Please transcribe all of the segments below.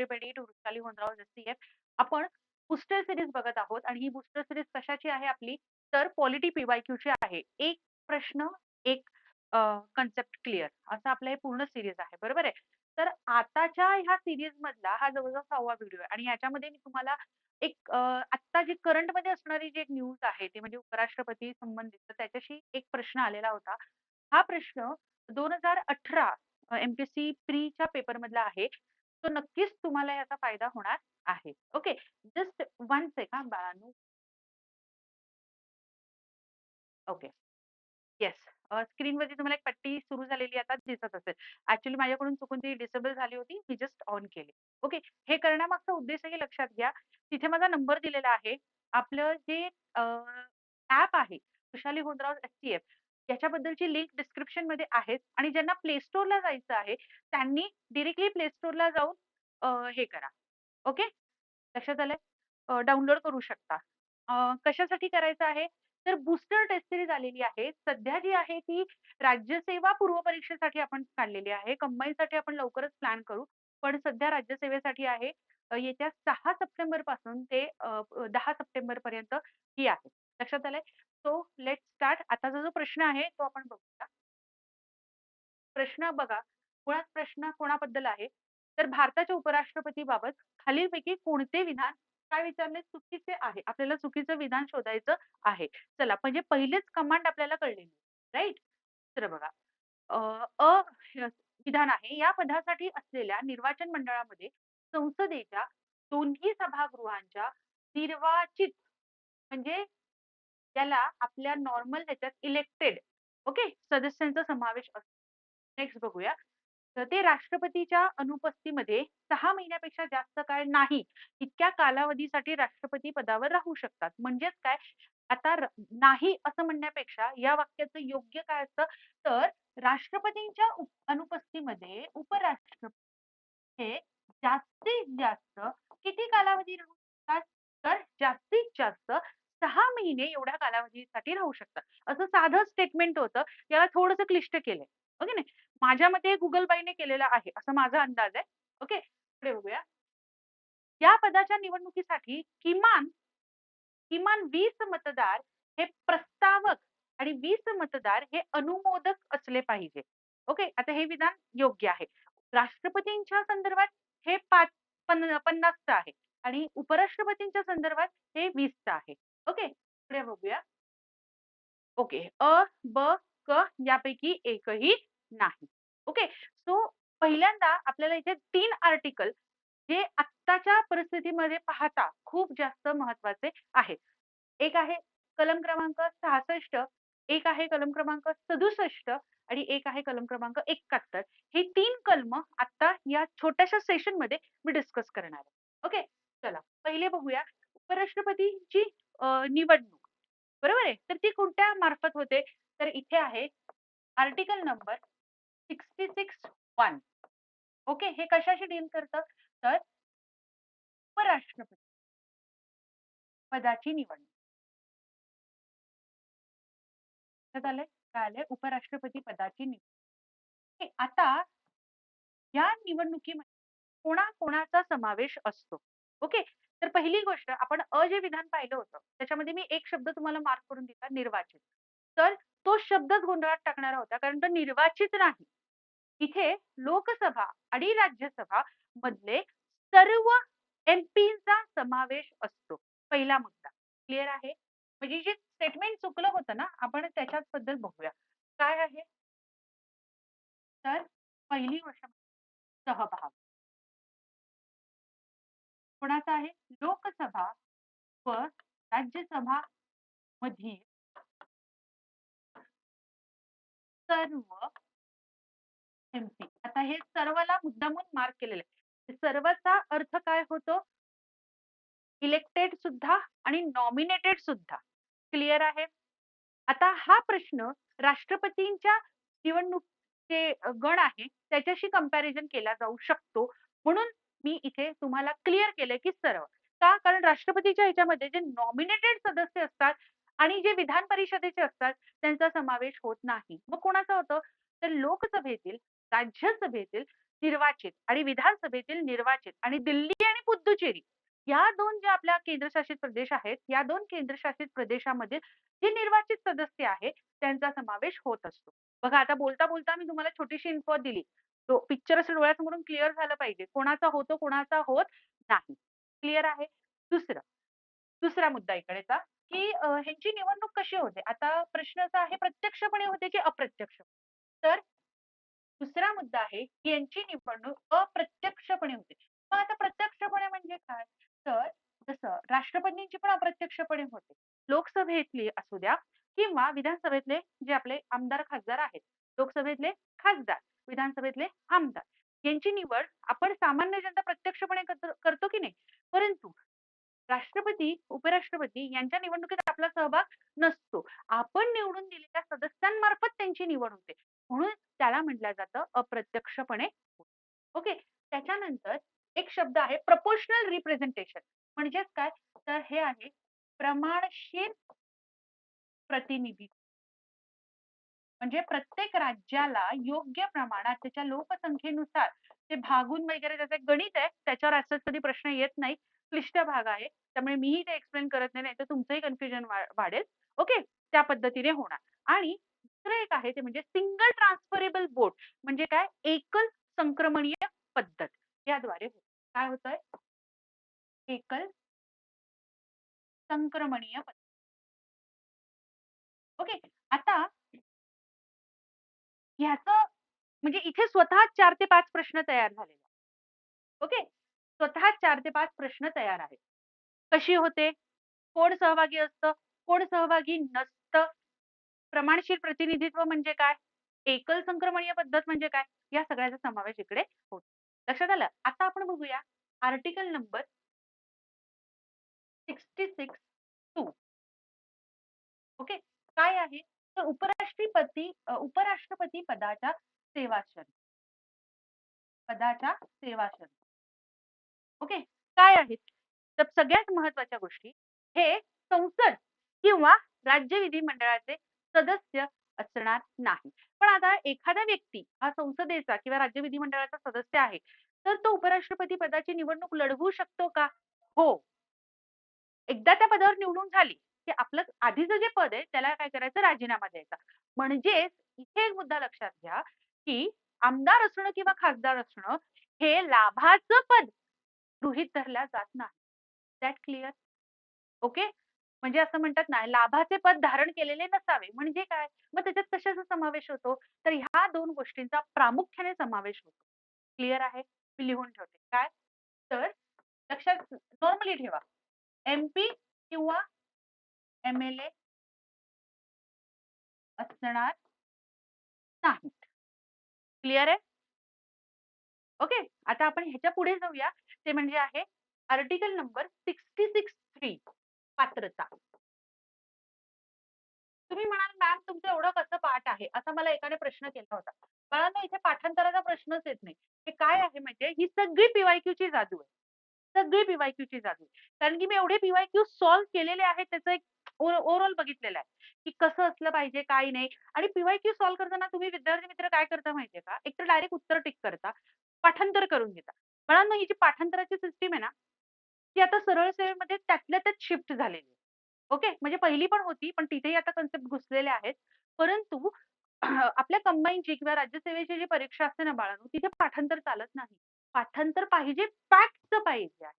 Everybody to Vrushali Honrao S आपण booster series बघत आहोत आणि ही बूस्टर सिरीज कशाची आहे आपली? तर पॉलिटी पीवायक्यूची आहे. एक प्रश्न एक कन्सेप्ट क्लिअर असं आपलं हे पूर्ण सिरीज आहे. बरोबर आहे? तर आताच्या ह्या सिरीज मधला हा जवळजवळ सहावा व्हिडिओ आहे. आणि याच्यामध्ये मी तुम्हाला एक आता जी करंटमध्ये असणारी जी एक न्यूज आहे ती म्हणजे उपराष्ट्रपती संबंधित तर त्याच्याशी एक प्रश्न आलेला होता. हा प्रश्न दोन हजार अठरा एमपीएससी प्रीच्या पेपर मधला आहे. तो नक्कीच तुम्हाला याचा फायदा होणार आहे. ओके? जस्ट वन सेकंड बाळानू. ओके. येस. स्क्रीनवरती तुम्हाला एक पट्टी सुरू झालेली आता दिसत असेल. ऍक्च्युली माझ्याकडून चुकून ती डिसेबल झाली होती. मी जस्ट ऑन केली. ओके? हे करण्यामागचा उद्देशही लक्षात घ्या. तिथे माझा नंबर दिलेला आहे. आपलं जे ऍप आहे Khushali Hondrao S T F. याच्याबद्दलची link डिस्क्रिप्शनमध्ये आहे आणि ज्यांना प्ले स्टोअरला जायचं आहे त्यांनी डिरेक्टली प्ले स्टोअरला जाऊन हे करा. ओके लक्षात आलंय? डाउनलोड करू शकता. कशासाठी करायचं आहे? तर बूस्टर टेस्ट सिरीज आलेली आहे. सध्या जी आहे ती राज्यसेवा पूर्व परीक्षेसाठी आपण काढलेली आहे. कंबाईनसाठी आपण लवकरच प्लॅन करू. पण सध्या राज्यसेवेसाठी आहे. येत्या सहा सप्टेंबरपासून ते दहा सप्टेंबर पर्यंत ही आहे. लक्षात आलंय? सो लेट स्टार्ट आताचा जो प्रश्न आहे तो आपण बघूया. प्रश्न बघा. मुळात प्रश्न कोणाबद्दल आहे? तर भारताच्या उपराष्ट्रपतीबाबत खालीलपैकी कोणते विधान काय विचारले चुकीचे आहे? आपल्याला चुकीचं विधान शोधायचं आहे. चला म्हणजे पहिलेच कमांड आपल्याला कळलेली राईट तर बघा. अ विधान आहे. या पदासाठी असलेल्या निर्वाचन मंडळामध्ये संसदेच्या दोन्ही सभागृहांच्या निर्वाचित म्हणजे त्याला आपल्या नॉर्मल ह्याच्यात इलेक्टेड ओके सदस्यांचा समावेश असतो नेक्स्ट बघूया. तर ते राष्ट्रपतीच्या अनुपस्थितीमध्ये सहा महिन्यापेक्षा जास्त काळ नाही इतक्या कालावधीसाठी राष्ट्रपती पदावर राहू शकतात. म्हणजेच काय? आता नाही असं म्हणण्यापेक्षा या वाक्याचं योग्य काय असतं? तर राष्ट्रपतींच्या अनुपस्थितीमध्ये उपराष्ट्रपती हे जास्तीत जास्त किती कालावधी राहू शकतात? तर जास्तीत जास्त सहा महिने एवढ्या कालावधीसाठी राहू शकतात. असं साधं स्टेटमेंट होतं. याला थोडंसं क्लिष्ट केलंय. ओके नाही माझ्या मते गुगल बाईने केलेला आहे. असं माझा अंदाज आहे. ओके? पुढे बघूया. या पदाच्या निवडणुकीसाठी किमान किमान वीस मतदार हे प्रस्तावक आणि वीस मतदार हे अनुमोदक असले पाहिजे. ओके? आता हे विधान योग्य आहे. राष्ट्रपतींच्या संदर्भात हे पाच पन्नासचं आहे आणि उपराष्ट्रपतींच्या संदर्भात हे वीसचं आहे. ओके पुढे बघूया. ओके अ ब क यापैकी एकही नाही. ओके सो पहिल्यांदा आपल्याला इथे तीन आर्टिकल जे आत्ताच्या परिस्थितीमध्ये पाहता खूप जास्त महत्त्वाचे आहेत. एक आहे कलम क्रमांक सहासष्ट एक आहे कलम क्रमांक सदुसष्ट आणि एक आहे कलम क्रमांक एकाहत्तर. हे तीन कलम आता या छोट्याशा सेशनमध्ये मी डिस्कस करणार आहे. ओके चला पहिले बघूया. उपराष्ट्रपतीची निवडणूक. बरोबर आहे? तर ती कोणत्या मार्फत होते? तर इथे आहे article number sixty six one. Okay? हे कशाशी डील करतं? तर उपराष्ट्रपती पदाची निवडणूक. आलंय? काय आलंय उपराष्ट्रपती पदाची निवडणूक. आता या निवडणुकीमध्ये कोणाकोणाचा समावेश असतो? ओके? तर पहिली गोष्ट आपण अ जे विधान पाहिलं होतं त्याच्यामध्ये मी एक शब्द तुम्हाला मार्क करून दिला निर्वाचित. तर तो शब्दच गोंधळात टाकणारा होता कारण तो निर्वाचित नाही. इथे लोकसभा आणि राज्यसभा मधले सर्व एमपीचा समावेश असतो. पहिला मुद्दा. क्लिअर आहे? म्हणजे जे स्टेटमेंट चुकलं होतं ना आपण त्याच्याच बद्दल बघूया. काय आहे? तर पहिली गोष्ट सहभाग. कोणाचा आहे? लोकसभा व राज्यसभा मधील सर्व MP आता हे सर्वला मुद्दामून मार्क केलेलं आहे सर्वचा अर्थ काय होतो? इलेक्टेड सुद्धा आणि नॉमिनेटेड सुद्धा. क्लिअर आहे? आता हा प्रश्न राष्ट्रपतींच्या निवडणुकीचे गण आहे. त्याच्याशी कंपॅरिझन केला जाऊ शकतो. म्हणून मी इथे तुम्हाला क्लिअर केलंय की सर्व का? कारण राष्ट्रपतीच्या ह्याच्यामध्ये जे नॉमिनेटेड सदस्य असतात आणि जे विधान परिषदेचे असतात त्यांचा समावेश होत नाही. मग कोणाचा होतो? तर लोकसभेतील राज्यसभेतील निर्वाचित आणि विधानसभेतील निर्वाचित आणि दिल्ली आणि पुद्दुचेरी या दोन ज्या आपल्या केंद्रशासित प्रदेश आहेत या दोन केंद्रशासित प्रदेशामध्ये जे निर्वाचित सदस्य आहेत त्यांचा समावेश होत असतो. बघा आता बोलता बोलता मी तुम्हाला छोटीशी इन्फो दिली. पिक्चर असं डोळ्यासमोरून क्लिअर झालं पाहिजे. कोणाचा होतो कोणाचा होत नाही. क्लिअर आहे. दुसरं दुसरा मुद्दा इकडेचा की ह्यांची निवडणूक कशी होते? आता प्रश्न असा आहे प्रत्यक्षपणे होते की अप्रत्यक्ष? तर दुसरा मुद्दा आहे की यांची निवडणूक अप्रत्यक्षपणे होते. मग आता प्रत्यक्षपणे म्हणजे काय? तर जसं राष्ट्रपतींची पण अप्रत्यक्षपणे होते. लोकसभेतली असू द्या किंवा विधानसभेतले जे आपले आमदार खासदार आहेत. लोकसभेतले खासदार. विधानसभेतले आमदार. यांची निवड आपण सामान्य जनता प्रत्यक्षपणे करतो की नाही? परंतु राष्ट्रपती उपराष्ट्रपती यांच्या निवडणुकीत आपला सहभाग नसतो. आपण निवडून दिलेल्या सदस्यांमार्फत त्यांची निवड होते. म्हणून त्याला म्हटलं जातं अप्रत्यक्षपणे. ओके? त्याच्यानंतर एक शब्द आहे प्रपोर्शनल रिप्रेझेंटेशन म्हणजेच काय? तर हे आहे प्रमाणशीर प्रतिनिधी. म्हणजे प्रत्येक राज्याला योग्य प्रमाणात त्याच्या लोकसंख्येनुसार ते भागून वगैरे त्याचं एक गणित आहे. त्याच्यावर असंच कधी प्रश्न येत नाही क्लिष्ट भाग आहे. त्यामुळे मीही ते एक्सप्लेन करत नाही तर तुमचंही कन्फ्युजन वाढेल. ओके त्या पद्धतीने होणार. आणि दुसरं एक आहे ते म्हणजे सिंगल ट्रान्सफरेबल बोट म्हणजे काय? एकल संक्रमणीय पद्धत. याद्वारे काय होतंय? एकल संक्रमणीय पद्धत. ओके आता ह्याचं म्हणजे इथे स्वतः चार ते पाच प्रश्न तयार झालेले ओके? स्वतः चार ते पाच प्रश्न तयार आहेत. कशी होते? कोण सहभागी असतं? कोण सहभागी नसतं? प्रमाणशीर प्रतिनिधित्व म्हणजे काय? एकल संक्रमणीय पद्धत म्हणजे काय? या सगळ्याचा समावेश इकडे होतो. लक्षात आलं? आता आपण बघूया article number sixty six two. Okay? काय आहे? तर उपराष्ट्रपती उपराष्ट्रपती पदाच्या सेवाशन पदाच्या सेवाशन ओके? काय आहेत? तर सगळ्यात महत्त्वाच्या गोष्टी हे संसद किंवा राज्य विधिमंडळाचे सदस्य असणार नाही. पण आता एखादा व्यक्ती हा संसदेचा किंवा राज्य विधिमंडळाचा सदस्य आहे तर तो उपराष्ट्रपती पदाची निवडणूक लढवू शकतो का? हो. एकदा त्या पदावर निवडून झाली की आपलं आधीचं जे पद आहे त्याला काय करायचं? राजीनामा द्यायचा. म्हणजेच इथे एक मुद्दा लक्षात घ्या की आमदार असणं किंवा खासदार असणं हे लाभाचं पद गृहित धरल्या जात नाही. दॅट क्लिअर ओके म्हणजे असं म्हणतात ना लाभाचे पद धारण केलेले नसावे. म्हणजे काय? मग त्याच्यात कशाचा समावेश होतो? तर ह्या दोन गोष्टींचा प्रामुख्याने समावेश होतो. क्लिअर आहे? मी लिहून ठेवते. काय? तर लक्षात नॉर्मली ठेवा. एमपी किंवा एम एल ए असणार नाहीत क्लिअर आहे? ओके आता आपण ह्याच्या पुढे जाऊया. ते म्हणजे आहे article number sixty six three पात्रता. तुम्ही म्हणाल मॅम तुमचं एवढं कसं पाठ आहे? असा मला एकाने प्रश्न केला होता. बाळांना इथे पाठांतराचा प्रश्नच येत नाही. हे काय आहे म्हणजे ही सगळी पीवायक्यू ची जादू आहे. सगळी पीवायक्यू ची जादू आहे. कारण की मी एवढे पीवायक्यू सॉल्व्ह केलेले आहेत त्याचं एक ओव्हरऑल बघितलेलं आहे की कसं असलं पाहिजे काय नाही. आणि पीवायक्यू सॉल्व्ह करताना तुम्ही विद्यार्थी मित्र काय करता माहितीये का? एक तर डायरेक्ट उत्तर टिक करता पाठांतर करून घेता. बाळांनो ही जी पाठांतराची सिस्टीम आहे ना ती आता सरळ सेवेमध्ये त्यातल्या त्यात शिफ्ट झालेली आहे. ओके? म्हणजे पहिली पण होती पण तिथेही आता कन्सेप्ट घुसलेले आहेत. परंतु आपल्या कंबाईनची किंवा राज्यसेवेची जी परीक्षा असते ना बाळांनो तिथे पाठांतर चालत नाही. पाठांतर पाहिजे फॅक्टचं पाहिजे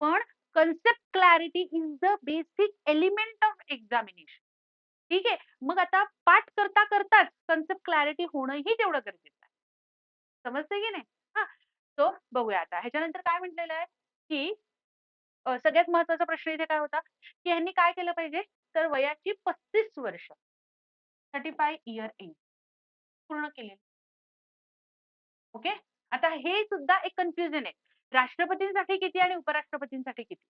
पण concept clarity is the basic element of examination ठीक आहे? मग आता पाठ करता करताच कन्सेप्ट क्लॅरिटी होणंही तेवढं गरजेचं आहे. समजतंय की नाही? हा. तो बघूया आता. ह्याच्यानंतर काय म्हटलेलं आहे की सगळ्यात महत्त्वाचा प्रश्न इथे काय होता की यांनी काय केलं पाहिजे? तर वयाची पस्तीस वर्ष थर्टी फाय इयर एज पूर्ण केलेली. ओके? आता हे सुद्धा एक कन्फ्युजन आहे. राष्ट्रपतींसाठी किती आणि उपराष्ट्रपतींसाठी किती?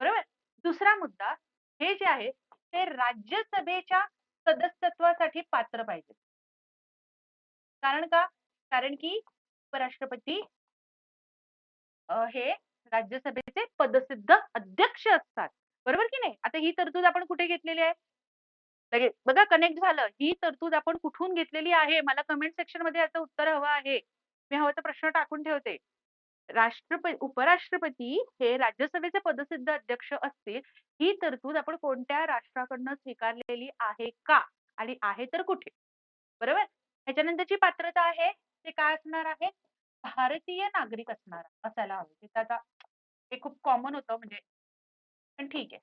बरोबर? दुसरा मुद्दा हे जे आहे ते राज्यसभेच्या सदस्यत्वासाठी पात्र पाहिजे. कारण का? कारण की उपराष्ट्रपती हे राज्यसभेचे पदसिद्ध अध्यक्ष असतात. बरोबर की नाही? आता ही तरतूद आपण कुठे घेतलेली आहे? लगेच बघा कनेक्ट झालं. ही तरतूद आपण कुठून घेतलेली आहे? मला कमेंट सेक्शनमध्ये याचं उत्तर हवं आहे. मी हवं तर प्रश्न टाकून ठेवते. राष्ट्रपती उपराष्ट्रपती हे राज्यसभेचे पदसिद्ध अध्यक्ष असतील, ही तरतूद आपण कोणत्या राष्ट्राकडनं स्वीकारलेली आहे का? आणि आहे तर कुठे? बरोबर? ह्याच्यानंतरची पात्रता आहे, ते काय असणार आहे? भारतीय नागरिक असणार असायला हवे. तिथं आता हे खूप कॉमन होतं म्हणजे पण ठीक आहे.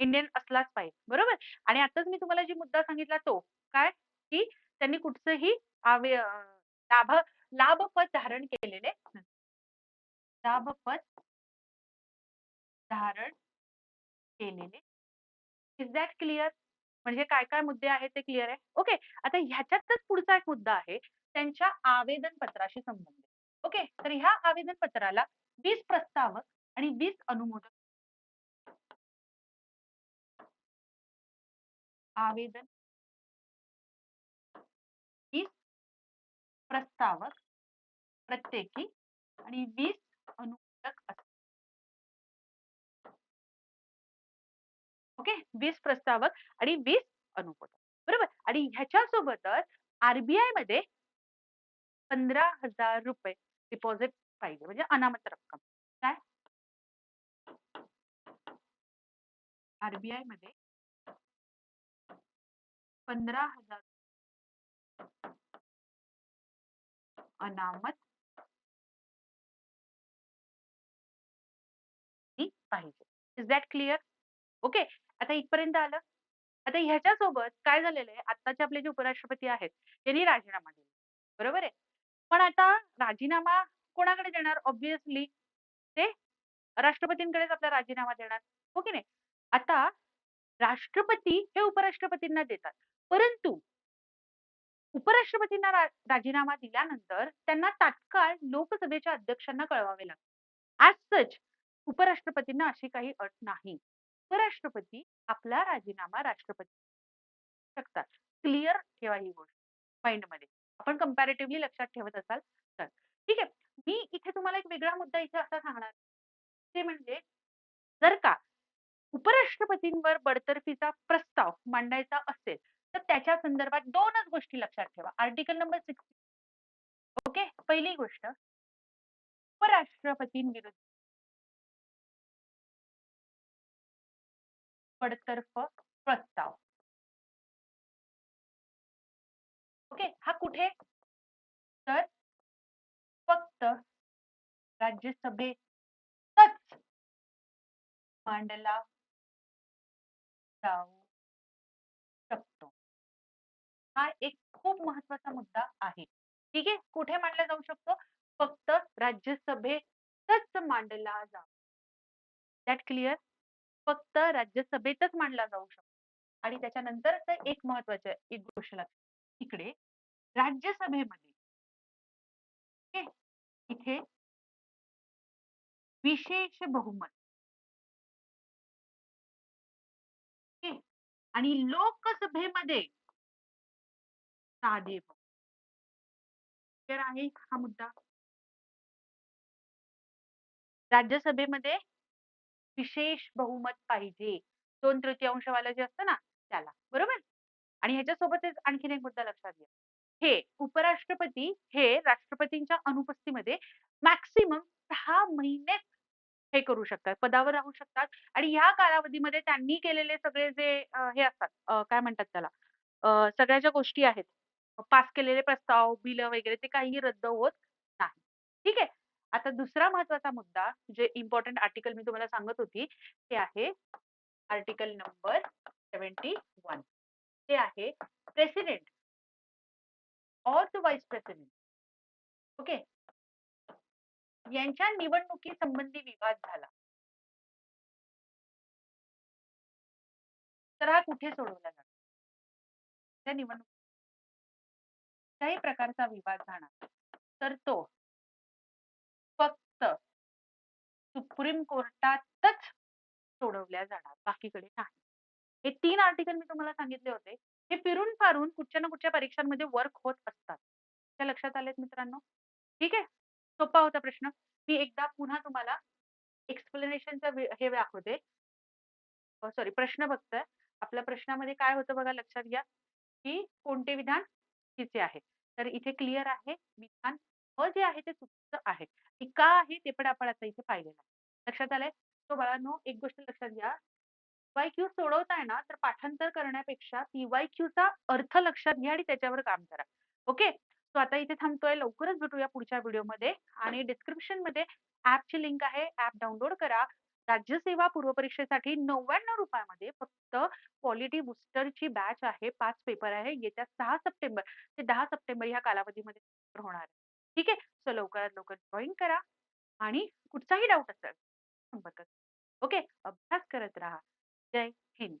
इंडियन असलाच पाहिजे. बरोबर? आणि आताच मी तुम्हाला जी मुद्दा सांगितला तो काय? की त्यांनी कुठचंही आवे लाभ लाभपद धारण केलेले नसते. धारण केलेले. Is that clear? म्हणजे काय काय मुद्दे आहेत ते क्लिअर आहे? ओके. आता ह्याच्यातच पुढचा एक मुद्दा आहे, त्यांच्या आवेदन पत्राशी संबंधित. ओके. तर ह्या आवेदन पत्राला वीस प्रस्तावक आणि वीस अनुमोदक आवेदन 20 प्रस्तावक प्रत्येकी आणि वीस अनुमोदक असतात. ओके. वीस प्रस्तावक आणि 20 अनुमोदक. बरोबर? आणि ह्याच्यासोबतच आरबीआयमध्ये पंधरा हजार रुपये डिपॉझिट पाहिजे म्हणजे अनामत रक्कम. काय? आरबीआयमध्ये पंधरा हजार अनामत पाहिजे. Is that clear? ओके. आता इथपर्यंत आलं. आता ह्याच्यासोबत काय झालेलं आहे, आत्ताचे आपले जे उपराष्ट्रपती आहेत, त्यांनी राजीनामा दिला. बरोबर आहे? पण आता राजीनामा कोणाकडे देणार? ऑब्विसली ते राष्ट्रपतींकडेच आपला राजीनामा देणार. हो की नाही? आता राष्ट्रपती हे उपराष्ट्रपतींना देतात. परंतु उपराष्ट्रपतींना रा राजीनामा दिल्यानंतर त्यांना तात्काळ लोकसभेच्या अध्यक्षांना कळवावे लागते. ॲज सच उपराष्ट्रपतींना अशी काही अट नाही. उपराष्ट्रपती आपला राजीनामा राष्ट्रपती शकतात. क्लिअर ठेवा ही गोष्ट माइंडमध्ये. आपण कंपॅरेटिव्हली लक्षात ठेवत असाल तर. ठीक आहे. मी इथे तुम्हाला एक वेगळा मुद्दा इथे असा सांगणार ते म्हणजे जर का उपराष्ट्रपतींवर बडतर्फीचा प्रस्ताव मांडायचा असेल, तर त्याच्या संदर्भात दोनच गोष्टी लक्षात ठेवा. Article number 6 okay. पहिली गोष्ट उपराष्ट्रपतींविरुद्ध बडतर्फ प्रस्ताव. ओके. हा कुठे? तर फक्त राज्यसभेतच मांडला जाऊ शकतो. हा एक खूप महत्वाचा मुद्दा आहे. ठीक आहे. कुठे मांडला जाऊ शकतो? फक्त राज्यसभेतच मांडला जाऊ. That clear? फक्त राज्यसभेतच मांडला जाऊ शकतो. आणि त्याच्यानंतर एक महत्वाचं एक गोष्ट लक्षात इकडे राज्यसभेमध्ये इथे विशेष बहुमत आणि लोकसभेमध्ये साधे आहे हा मुद्दा? राज्यसभेमध्ये विशेष बहुमत पाहिजे. 2 तृतीयांशवालं जे असतं ना त्याला. बरोबर? आणि ह्याच्यासोबतच आणखीन एक मुद्दा लक्षात घ्या. हे उपराष्ट्रपती हे राष्ट्रपतींच्या अनुपस्थितीमध्ये मॅक्सिमम सहा महिने हे करू शकतात. पदावर राहू शकतात आणि ह्या कालावधीमध्ये त्यांनी केलेले सगळे जे हे असतात काय म्हणतात त्याला? सगळ्या ज्या गोष्टी आहेत, पास केलेले प्रस्ताव, बिल वगैरे ते काहीही रद्द होत नाही. ठीक आहे. आता दुसरा महत्त्वाचा मुद्दा जे इम्पॉर्टंट आर्टिकल मी तुम्हाला सांगत होती, ते आहे आर्टिकल नंबर 71. ते आहे president or the vice president okay. यांच्या निवडणुकी संबंधी विवाद झाला. तर हा कुठे सोडवला जातो? त्या निवडणुकी काही प्रकारचा विवाद झाला, तर तो फक्त सुप्रीम कोर्टातच सोडवल्या जाणार, बाकीकडे नाही. हे तीन आर्टिकल मी तुम्हाला सांगितले होते. हे फिरून-फारून कुठच्या ना कुठच्या परीक्षांमध्ये वर्क होत असतात. त्या लक्षात आलेत मित्रांनो? ठीक आहे. सोपा होता प्रश्न. मी एकदा पुन्हा तुम्हाला एक्सप्लेनेशनचा हे दाखवते. सॉरी प्रश्न बघतोय. आपल्या प्रश्नामध्ये काय होतं बघा लक्षात घ्या, की कोणते विधान तिचे आहे. तर इथे क्लिअर आहे विधान जे आहे ते चुकीचं आहे. ते का आहे ते पण आपण आता इथे पाहिलेलं आहे. लक्षात आलंय? सो बाळांनो, एक गोष्ट लक्षात घ्या. वाय क्यू सोडवताय ना, तर पाठांतर करण्यापेक्षा पी-वाय-क्यूचा अर्थ लक्षात घ्या आणि त्याच्यावर काम करा. ओके? सो आता इथे थांबतोय. लवकरच भेटूया पुढच्या व्हिडिओमध्ये आणि डिस्क्रिप्शनमध्ये ॲपची लिंक आहे. ॲप डाउनलोड करा. राज्यसेवा पूर्व परीक्षेसाठी ₹99 मध्ये फक्त क्वालिटी बुस्टरची बॅच आहे. पाच पेपर आहे. येत्या सहा सप्टेंबर ते दहा सप्टेंबर ह्या कालावधीमध्ये होणार आहे. ठीक आहे? सो लवकरात लवकर जॉईन करा आणि कुठचाही डाऊट असेल संपर्क ओके? अभ्यास करत राहा. जय हिंद.